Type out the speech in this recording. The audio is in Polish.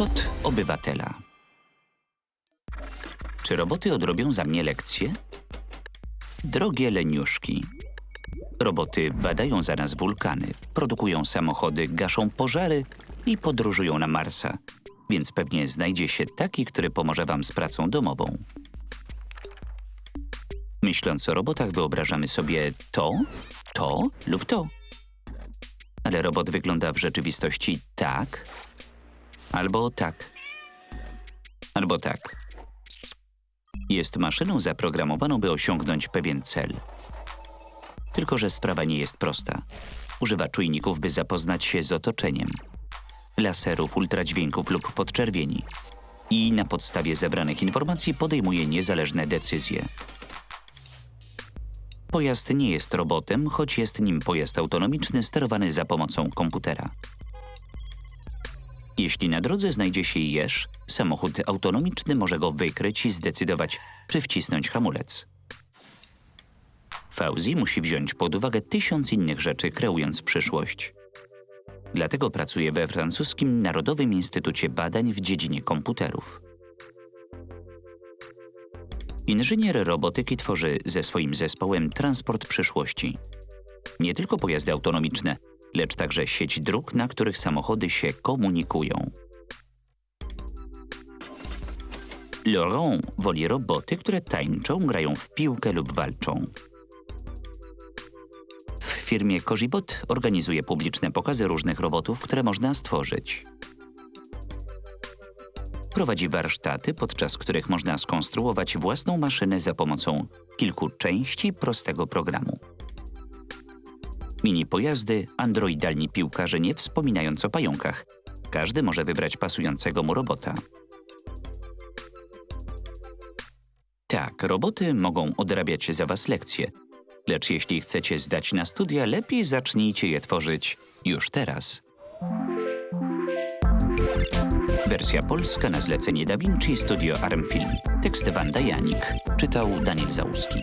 Kot obywatela. Czy roboty odrobią za mnie lekcje? Drogie leniuszki. Roboty badają za nas wulkany, produkują samochody, gaszą pożary i podróżują na Marsa. Więc pewnie znajdzie się taki, który pomoże wam z pracą domową. Myśląc o robotach, wyobrażamy sobie to, to lub to. Ale robot wygląda w rzeczywistości tak, albo tak, albo tak. Jest maszyną zaprogramowaną, by osiągnąć pewien cel. Tylko, że sprawa nie jest prosta. Używa czujników, by zapoznać się z otoczeniem. Laserów, ultradźwięków lub podczerwieni. I na podstawie zebranych informacji podejmuje niezależne decyzje. Pojazd nie jest robotem, choć jest nim pojazd autonomiczny sterowany za pomocą komputera. Jeśli na drodze znajdzie się jeż, samochód autonomiczny może go wykryć i zdecydować, czy wcisnąć hamulec. Fauzi musi wziąć pod uwagę tysiąc innych rzeczy, kreując przyszłość. Dlatego pracuje we francuskim Narodowym Instytucie Badań w dziedzinie komputerów. Inżynier robotyki tworzy ze swoim zespołem transport przyszłości. Nie tylko pojazdy autonomiczne, lecz także sieć dróg, na których samochody się komunikują. Laurent woli roboty, które tańczą, grają w piłkę lub walczą. W firmie Kozibot organizuje publiczne pokazy różnych robotów, które można stworzyć. Prowadzi warsztaty, podczas których można skonstruować własną maszynę za pomocą kilku części prostego programu. Mini pojazdy, androidalni piłkarze, nie wspominając o pająkach. Każdy może wybrać pasującego mu robota. Tak, roboty mogą odrabiać za was lekcje, lecz jeśli chcecie zdać na studia, lepiej zacznijcie je tworzyć już teraz. Wersja polska na zlecenie Da Vinci Studio Armfilm. Tekst Wanda Janik. Czytał Daniel Załuski.